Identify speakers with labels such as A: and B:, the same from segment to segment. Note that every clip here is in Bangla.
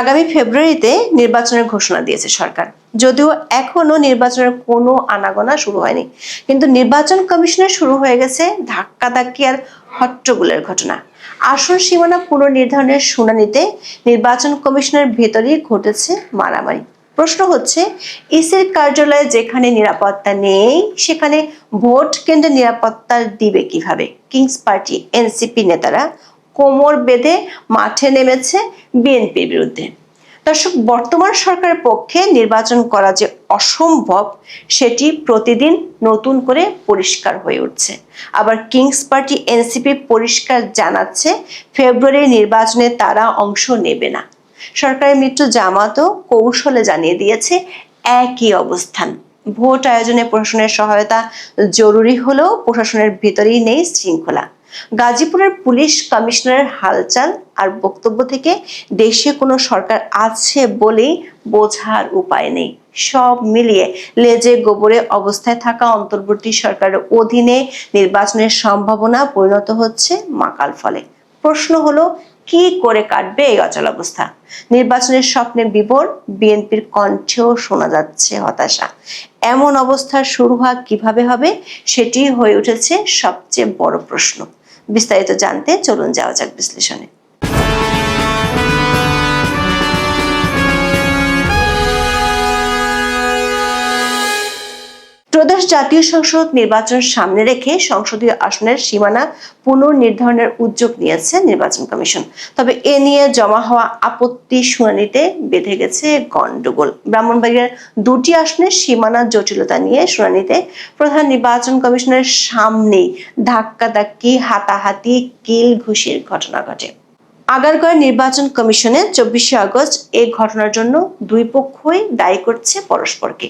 A: আগামী ফেব্রুয়ারিতে নির্বাচনের ঘোষণা দিয়েছে সরকার। যদিও এখনও নির্বাচনের কোনো আনাগোনা শুরু হয়নি। কিন্তু নির্বাচন কমিশনের শুরু হয়ে গেছে ধাক্কাধাক্কি আর হট্টগোলের ঘটনা। আসন সীমানা পুনর্নির্ধারণের শুনানিতে নির্বাচন কমিশনের ভেতরেই ঘটেছে মারামারি। প্রশ্ন হচ্ছে, ইসির কার্যালয়ে যেখানে নিরাপত্তা নেই, সেখানে ভোট কেন্দ্রে নিরাপত্তা দিবে কীভাবে? কিংস পার্টি, এনসিপি নেতারা কোমর বেঁধে মাঠে নেমেছে বিএনপির বিরুদ্ধে। দর্শক, বর্তমান সরকারের পক্ষে নির্বাচন করা যে অসম্ভব, সেটি প্রতিদিন নতুন করে পরিষ্কার হয়ে উঠছে। আবার কিংস পার্টি এনসিপি পরিষ্কার জানাচ্ছে, ফেব্রুয়ারি নির্বাচনে তারা অংশ নেবে না। সরকারের মিত্র জামাতও কৌশলে জানিয়ে দিয়েছে, একই অবস্থান। ভোট আয়োজনে প্রশাসনের সহায়তা জরুরি হলেও প্রশাসনের ভিতরেই নেই শৃঙ্খলা। গাজীপুরের পুলিশ কমিশনারের হালচাল আর বক্তব্য থেকে দেশে কোনো সরকার আছে বলেই বোঝার উপায় নেই। সব মিলিয়ে লেজে গোবরে অবস্থায় থাকা অন্তর্বর্তী সরকারের অধীনে নির্বাচনের সম্ভাবনা পরিণত হচ্ছে মাকাল ফলে। প্রশ্ন হলো, কি করে কাটবে এই অচল অবস্থা? নির্বাচনের স্বপ্নে বিবর বিএনপির কণ্ঠেও শোনা যাচ্ছে হতাশা। এমন অবস্থা শুরু হওয়া কীভাবে হবে সেটি হয়ে উঠেছে সবচেয়ে বড় প্রশ্ন। বিস্তারিত জানতে চলুন যাওয়া যাক বিশ্লেষণে। ত্রয়োদশ জাতীয় সংসদ নির্বাচন সামনে রেখে সংসদীয় আসনের সীমানা পুনর্নির্ধারণের উদ্যোগ নিয়েছে নির্বাচন কমিশন। তবে এ নিয়ে জমা হওয়া আপত্তি শুনানিতে বেঁধে গেছে গন্ডগোল ব্রাহ্মণবাড়িয়ার দুটি আসনের সীমানা জটিলতা নিয়ে শুনানিতে প্রধান নির্বাচন কমিশনের সামনেই ধাক্কাধাক্কি, হাতাহাতি, কিল ঘুষির ঘটনা ঘটে। আগারগাঁও নির্বাচন কমিশনে চব্বিশে আগস্ট এই ঘটনার জন্য দুই পক্ষই দায়ী করছে পরস্পরকে।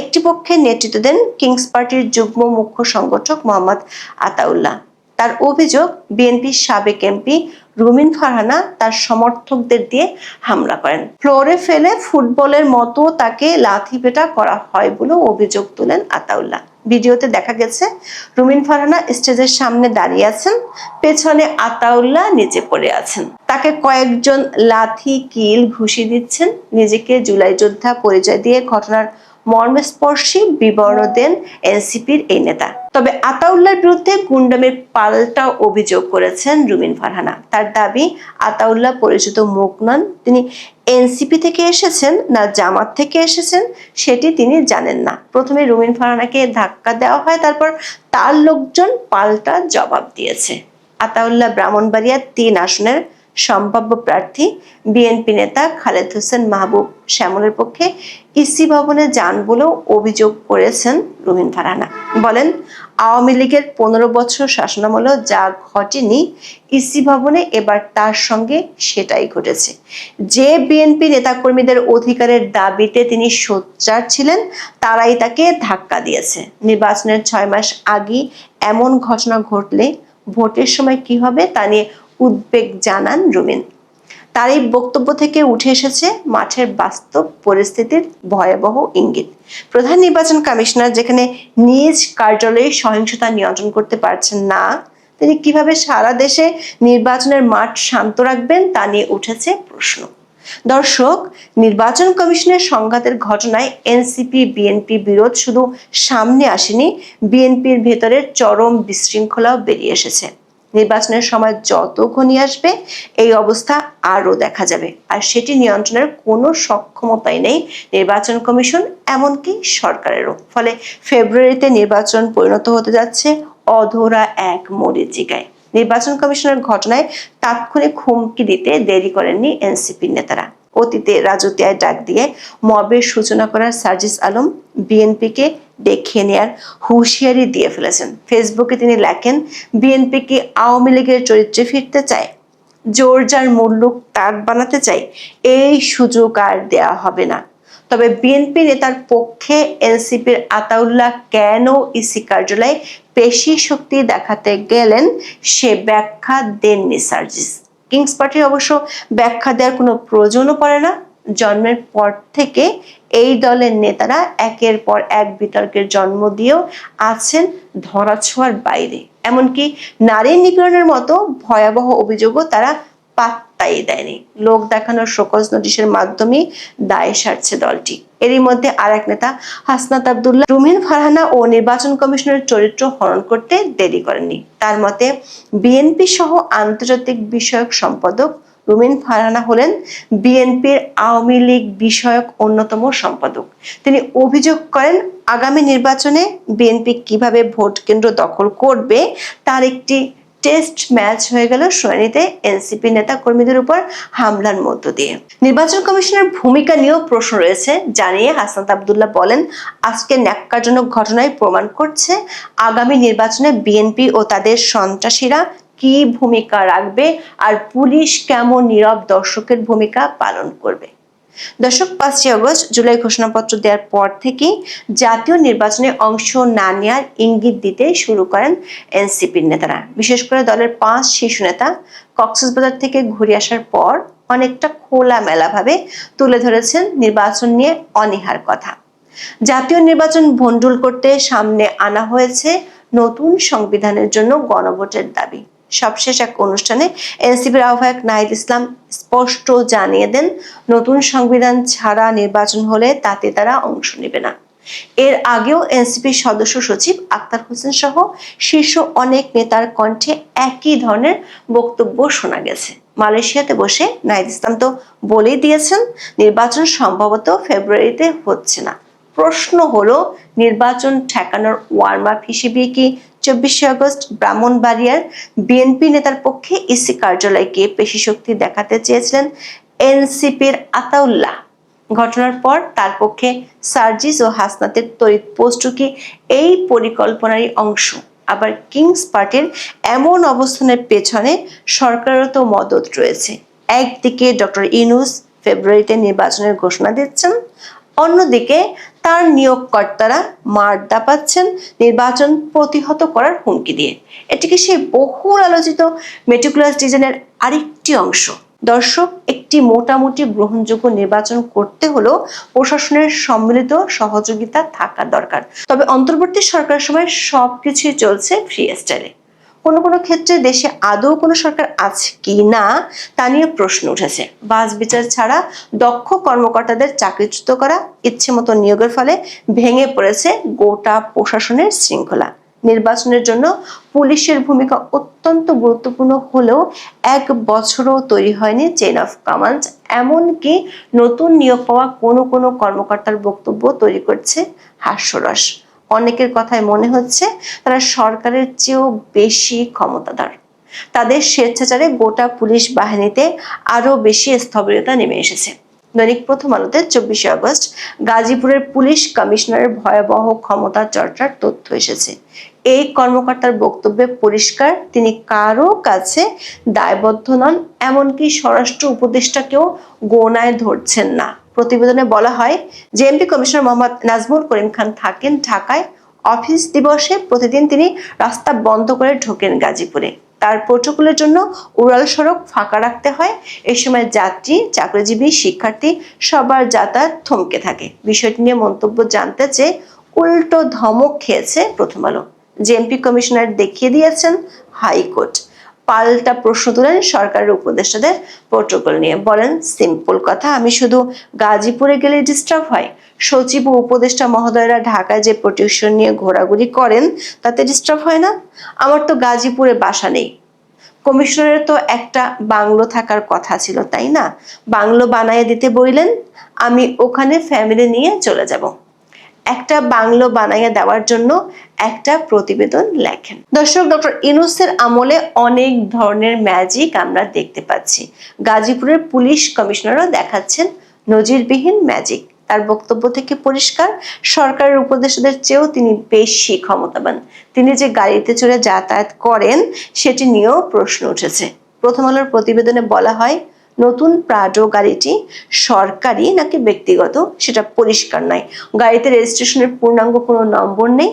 A: একটি পক্ষে নেতৃত্ব দেন কিংস পার্টির যুগ্ম মুখ্য সংগঠক মোহাম্মদ আতাউল্লাহ। তার অভিযোগ, বিএনপির সাবেক এমপি রুমিন ফারহানা তার সমর্থকদের দিয়ে হামলা করেন। ফ্লোরে ফেলে ফুটবলের মতো তাকে লাথি পেটা করা হয় বলেও অভিযোগ তোলেন আতাউল্লাহ। ভিডিওতে দেখা গেছে, রুমিন ফারহানা স্টেজের সামনে দাঁড়িয়ে আছেন, পেছনে আতাউল্লাহ নিচে পড়ে আছেন। তাকে কয়েকজন লাথি, কিল ঘুষি দিচ্ছেন, নিজেকে জুলাই যোদ্ধা পরিচয় দিয়ে ঘটনার মর্মস্পর্শী বিবরণ দেন এনসিপির এই নেতা। তবে আতাউল্লাহর বিরুদ্ধে গুন্ডামের পাল্টা অভিযোগ করেছেন রুমিন ফারহানা। তার দাবি, আতাউল্লাহ পরিচিত মুখ নন, তিনি এনসিপি থেকে এসেছেন না জামাত থেকে এসেছেন সেটি তিনি জানেন না। প্রথমে রুমিন ফারানাকে ধাক্কা দেওয়া হয়, তারপর তার লোকজন পাল্টা জবাব দিয়েছে। আতাউল্লাহ ব্রাহ্মণবাড়িয়া তিন আসনের সম্ভাব্য প্রার্থী বিএনপি নেতা খালেদ হোসেন মাহবুব শ্যামলের পক্ষে ইসি ভবনে যান বলেও অভিযোগ করেছেন রুমিন ফারহানা বলেন, আওয়ামী লীগের পনেরো বছর শাসনামলে যা ঘটেনি, ইসি ভবনে এবার তার সঙ্গে সেটাই ঘটেছে। যে বিএনপি নেতাকর্মীদের অধিকারের দাবিতে তিনি সোচ্চার ছিলেন, তারাই তাকে ধাক্কা দিয়েছে। নির্বাচনের ছয় মাস আগে এমন ঘটনা ঘটলে ভোটের সময় কি হবে তা নিয়ে উদ্বেগ জানান রুমিন তার এই বক্তব্য থেকে উঠে এসেছে মাঠের বাস্তব পরিস্থিতির ভয়াবহ ইঙ্গিত। প্রধান নির্বাচন কমিশনার যেখানে নিজ কার্যালয়ে সহিংসতা নিয়ন্ত্রণ করতে পারছেন না, তিনি কীভাবে সারা দেশে নির্বাচনের মাঠ শান্ত রাখবেন তা নিয়ে উঠেছে প্রশ্ন। দর্শক, নির্বাচন কমিশনের সংঘাতের ঘটনায় এনসিপি, বিএনপি বিরোধ শুধু সামনে আসেনি, বিএনপির ভেতরের চরম বিশৃঙ্খলাও বেরিয়ে এসেছে। নির্বাচনের সময় যত ঘনিয়ে আসবে, এই অবস্থা আরও দেখা যাবে। আর সেটি নিয়ন্ত্রণের কোনো সক্ষমতাই নেই নির্বাচন কমিশন, এমনকি সরকারেরও। ফলে ফেব্রুয়ারিতে নির্বাচন পরিণত হতে যাচ্ছে অধরা এক মরিচিকায় নির্বাচন কমিশনের ঘটনায় তাৎক্ষণিক হুমকি দিতে দেরি করেননি এনসিপির নেতারা। অতীতে রাজতিয়ায় ডাক দিয়ে মবের সূচনা করার সার্জিস আলম বিএনপিকে দেখিয়ে নেয়ার হুঁশিয়ারি দিয়ে ফেলেছেন। ফেসবুকে তিনি লেখেন, বিএনপি কি আওয়ামী লীগের চরিত্রে ফিরতে চায়? জোর যার মুল্লুক তার বানাতে চাই এই সুযোগ আর দেয়া হবে না। তবে বিএনপি নেতার পক্ষে এনসিপির আতাউল্লাহ কেন ইসি কার্যালয়ে পেশি শক্তি দেখাতে গেলেন, সে ব্যাখ্যা দেননি সার্জিস। কিংস পার্টির অবশ্য ব্যাখ্যা দেওয়ার কোনো প্রয়োজনও পড়ে না। জন্মের পর থেকে এই দলের নেতারা একের পর এক বিতর্কের জন্ম দিয়েও আছেন ধরাছোঁয়ার বাইরে। এমনকি নারী নিপীড়নের মতো ভয়াবহ অভিযোগও তারা পাত্তাই দেয়নি। লোক দেখানোর শোকজ নোটিশের মাধ্যমে দায় সারছে দলটি। এরই মধ্যে আর এক নেতা হাসনাত আবদুল্লাহ রুমিন ফারহানা ও নির্বাচন কমিশনের চরিত্র হরণ করতে দেরি করেননি। তার মতে বিএনপি সহ আন্তর্জাতিক বিষয়ক সম্পাদক রুমিন ফারহানা হলেন বিএনপির আওয়ামী লীগ বিষয়ক অন্যতম সম্পাদক। তিনি অভিযোগ করেন, আগামী নির্বাচনে বিএনপি কীভাবে ভোট কেন্দ্র দখল করবে তার একটি টেস্ট ম্যাচ হয়ে গেল শুনানিতে এনসিপি নেতা কর্মীদের উপর হামলার মধ্য দিয়ে। নির্বাচন কমিশনের ভূমিকা নিয়েও প্রশ্ন রয়েছে, জানিয়ে হাসান আবদুল্লাহ বলেন, আজকে ন্যাক্কারজনক ঘটনায় প্রমাণ করছে, আগামী নির্বাচনে বিএনপি ও তাদের সন্ত্রাসীরা কি ভূমিকা রাখবে আর পুলিশ কেমন নীরব দর্শকের ভূমিকা পালন করবে? দর্শক, পাঁচই আগস্ট, জুলাই ঘোষণাপত্র দেওয়ার পর থেকেই জাতীয় নির্বাচনে অংশ না নেওয়ার ইঙ্গিত দিতে শুরু করেন এনসিপির নেতারা। বিশেষ করে দলের পাঁচ শীর্ষ নেতা কক্সবাজার থেকে ঘুরে আসার পর অনেকটা খোলামেলাভাবে তুলে ধরেছেন নির্বাচন নিয়ে অনীহার কথা। জাতীয় নির্বাচন ভণ্ডুল করতে সামনে আনা হয়েছে নতুন সংবিধানের জন্য গণভোটের দাবি। সবশেষ এক অনুষ্ঠানে এনসিপির আহ্বায়ক নাহিদ ইসলাম স্পষ্ট জানিয়ে দেন, নতুন সংবিধান ছাড়া নির্বাচন হলে তাতে তারা অংশ নেবে না। এর আগেও এনসিপির সদস্য সচিব আক্তার হোসেন সহ শীর্ষ অনেক নেতার কণ্ঠে একই ধরনের বক্তব্য শোনা গেছে। মালয়েশিয়াতে বসে নাহিদ ইসলাম তো বলেই দিয়েছেন, নির্বাচন সম্ভবত ফেব্রুয়ারিতে হচ্ছে না। প্রশ্ন হলো, নির্বাচন ঠেকানোর ওয়ার্ম আপ হিসেবে কি চব্বিশে আগস্ট ব্রাহ্মণবাড়িয়ার বিএনপি নেতার পক্ষে ইসি কার্যালয়কে পেশি শক্তি দেখাতে চেয়েছিলেন এনসিপির আতাউল্লাহ? ঘটনার পর তার পক্ষে সার্জিস ও হাসনাতের তড়িৎ পোস্ট কি এই পরিকল্পনারই অংশ? আবার কিংস পার্টির এমন অবস্থানের পেছনে সরকারেরও তো মদত রয়েছে। একদিকে ডক্টর ইনুস ফেব্রুয়ারিতে নির্বাচনের ঘোষণা দিচ্ছেন, অন্যদিকে তার নিয়োগকর্তারা মার্দা পাচ্ছেন নির্বাচন প্রতিহত করার হুমকি দিয়ে। এটিকে সেই বহুল আলোচিত মেটিকুলাস ডিজাইনের আরেকটি অংশ। দর্শক, একটি মোটামুটি গ্রহণযোগ্য নির্বাচন করতে হলেও প্রশাসনের সম্মিলিত সহযোগিতা থাকা দরকার। তবে অন্তর্বর্তী সরকার সময় সবকিছুই চলছে ফ্রি স্টাইলে কোনো কোনো ক্ষেত্রে দেশে আদৌ কোনো সরকার আছে কি না, তা নিয়ে প্রশ্ন উঠেছে। বাস বিচার ছাড়া দক্ষ কর্মকর্তাদের চাকরিচ্যুত করা, ইচ্ছে মতো নিয়োগের ফলে ভেঙে পড়েছে গোটা প্রশাসনের শৃঙ্খলা। নির্বাচনের জন্য পুলিশের ভূমিকা অত্যন্ত গুরুত্বপূর্ণ হলেও এক বছরও তৈরি হয়নি চেইন অফ কমান্ড এমনকি নতুন নিয়োগ পাওয়া কোনো কোনো কর্মকর্তার বক্তব্য তৈরি করছে হাস্যরস। অনেকের কথায় মনে হচ্ছে তারা সরকারের চেয়েও বেশি ক্ষমতাধর। তাদের স্বেচ্ছাচারে গোটা পুলিশ বাহিনীতে আরও বেশি স্থবিরতা নেমে এসেছে। দৈনিক প্রথম আলোতে চব্বিশে আগস্ট গাজীপুরের পুলিশ কমিশনারের ভয়াবহ ক্ষমতা চর্চার তথ্য এসেছে। এই কর্মকর্তার বক্তব্যে পরিষ্কার, তিনি কারও কাছে দায়বদ্ধ নন, এমনকি স্বরাষ্ট্র উপদেষ্টাকেও গোনায় ধরছেন না। প্রতিবেদনে বলা হয় জেএমপি কমিশনার মোহাম্মদ নাজমুল করিম খান থাকেন ঢাকায়। অফিস দিবসে প্রতিদিন তিনি রাস্তা বন্ধ করে ঢোকেন গাজীপুরে। তার প্রোটোকলের জন্য উড়াল সড়ক ফাঁকা রাখতে হয়। এই সময় যাত্রী, চাকরিজীবী, শিক্ষার্থী সবার যাতায়াত থমকে থাকে। বিষয়টি নিয়ে মন্তব্য জানতে চেয়ে উল্টো ধমক খেয়েছে প্রথম আলো। জেএমপি কমিশনার দেখিয়ে দিয়েছেন হাইকোর্ট। পাল্টা প্রশ্ন তুলেন সরকারের উপদেষ্টাদের প্রোটোকল নিয়ে। বলেন সিম্পল কথা, আমি শুধু গাজীপুরে গেলে ডিস্টার্ব হয়। সচিব ও উপদেষ্টা মহোদয়রা ঢাকায় যে প্রোটেকশন নিয়ে ঘোরাঘুরি করেন, তাতে ডিস্টার্ব হয় না? আমার তো গাজীপুরে বাসা নেই। কমিশনারের তো একটা বাংলো থাকার কথা ছিল, তাই না? বাংলো বানাইয়ে দিতে বইলেন, আমি ওখানে ফ্যামিলি নিয়ে চলে যাব। একটা বাংলো বানাইয়া দেওয়ার জন্য একটা প্রতিবেদন লেখেন। দর্শক, ডক্টর ইনুসের আমলে অনেক ধরনের ম্যাজিক আমরা দেখতে পাচ্ছি। গাজীপুরের পুলিশ কমিশনারও দেখাচ্ছেন নজিরবিহীন ম্যাজিক তার বক্তব্য থেকে পরিষ্কার, সরকারের উপদেষ্টাদের চেয়েও তিনি বেশি ক্ষমতাবান। তিনি যে গাড়িতে চড়ে যাতায়াত করেন, সেটি নিয়েও প্রশ্ন উঠেছে। প্রথম আলোর প্রতিবেদনে বলা হয় নতুন প্রাডো গাড়িটি সরকারি নাকি ব্যক্তিগত সেটা পরিষ্কার নয়। গাড়িতে রেজিস্ট্রেশনের পূর্ণাঙ্গ কোনো নম্বর নেই।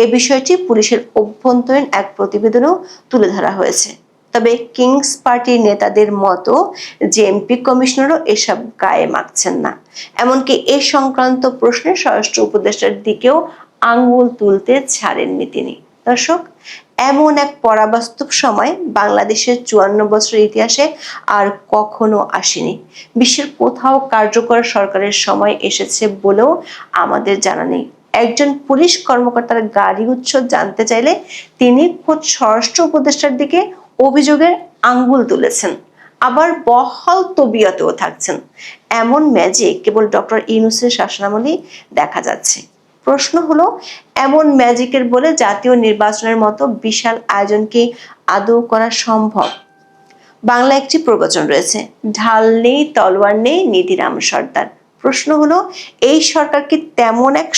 A: এ বিষয়টি পুলিশের অভ্যন্তরীণ এক প্রতিবেদনও তুলে ধরা হয়েছে। তবে কিংস পার্টির নেতাদের মতো জেএমপি কমিশনারও এসব গায়ে মাখছেন না। এমনকি এ সংক্রান্ত প্রশ্নে স্বরাষ্ট্র উপদেষ্টার দিকেও আঙ্গুল তুলতে ছাড়েননি তিনি। দর্শক এমন এক পরাবাস্তব সময় বাংলাদেশের চুয়ান্ন বছরের ইতিহাসে আর কখনো আসেনি। বিশ্বের কোথাও কার্যকর সরকারের সময় এসেছে বলেও আমাদের জানা নেই। একজন পুলিশ কর্মকর্তার গাড়ি উৎস জানতে চাইলে তিনি খোদ স্বরাষ্ট্র উপদেষ্টার দিকে অভিযোগের আঙ্গুল তুলেছেন। আবার বহাল তবিয়তেও থাকছেন। এমন ম্যাজিক কেবল ডক্টর ইউনুসের শাসনামলে দেখা যাচ্ছে। প্রশ্ন হলো, এমন ম্যাজিকের বলে জাতীয় নির্বাচনের মতো বিশাল আয়োজনকে আদৌ করা সম্ভব? বাংলা একটি প্রবচন রয়েছে, ঢাল নেই, তলোয়ার নেই, নীতিরাম সর্দার। প্রশ্ন হলো, এই সরকার কি তেমন এক